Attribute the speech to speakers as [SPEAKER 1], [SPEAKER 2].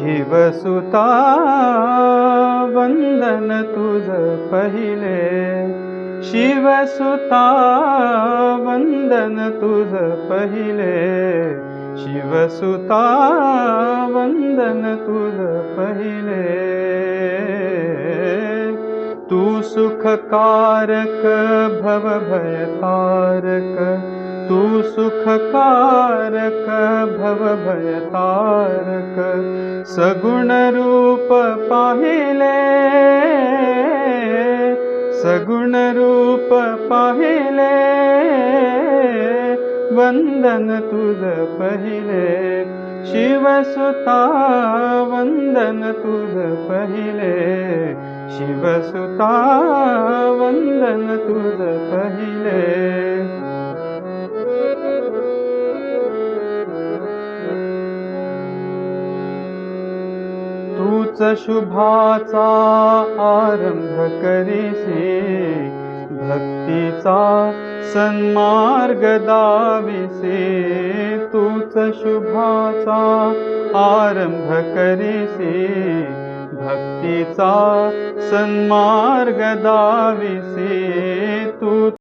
[SPEAKER 1] शिवसुता वंदन तुझ पहिले। शिवसुता वंदन तुझ पहिले। शिवसुता वंदन तुझ पहिले तू तू सुखकारक भव भयतारक सगुण रूप पाहिले सगुण रूप पाहिले वंदन तुझ पहिले। शिवसुता वंदन तुझ पहिले शिवसुता वंदन तुझ पहिले तूच शुभाचा आरंभ करीसी भक्तीचा सन्मार्ग दाविसे। तूच शुभाचा आरंभ करीसी भक्तीचा सन्मार्ग दाविसे तू.